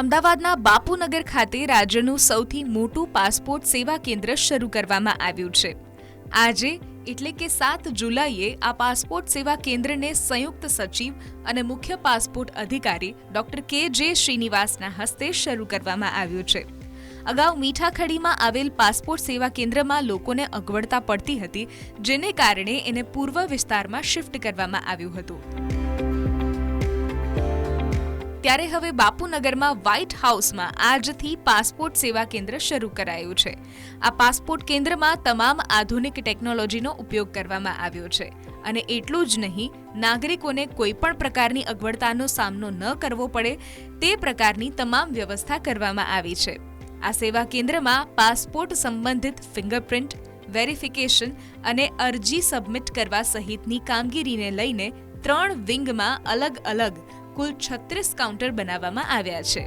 અમદાવાદના બાપુનગર ખાતે રાજ્યનું સૌથી મોટું પાસપોર્ટ સેવા કેન્દ્ર શરૂ કરવામાં આવ્યું છે. આજે, એટલે કે સાત જુલાઈએ, આ પાસપોર્ટ સેવા કેન્દ્રને સંયુક્ત સચિવ અને મુખ્ય પાસપોર્ટ અધિકારી ડોક્ટર કે જે શ્રીનિવાસના હસ્તે શરૂ કરવામાં આવ્યું છે. અગાઉ મીઠાખડીમાં આવેલ પાસપોર્ટ સેવા કેન્દ્રમાં લોકોને અગવડતા પડતી હતી, જેને કારણે એને પૂર્વ વિસ્તારમાં શિફ્ટ કરવામાં આવ્યું હતું. ત્યારે હવે બાપુનગરમાં વ્હાઇટ હાઉસમાં આજથી પાસપોર્ટ સેવા કેન્દ્ર શરૂ કરાયું છે. આ પાસપોર્ટ કેન્દ્રમાં તમામ આધુનિક ટેકનોલોજીનો ઉપયોગ કરવામાં આવ્યો છે. અને એટલું જ નહીં, નાગરિકોને કોઈપણ પ્રકારની અગવડતાનો સામનો ન કરવો પડે, તે પ્રકારની તમામ વ્યવસ્થા કરવામાં આવી છે. આ સેવા કેન્દ્રમાં પાસપોર્ટ સંબંધિત ફિંગરપ્રિન્ટ, વેરિફિકેશન અને અરજી સબમિટ કરવા સહિતની કામગીરીને લઈને ત્રણ વિંગમાં અલગ અલગ કુલ છત્રીસ કાઉન્ટર બનાવવામાં આવ્યા છે.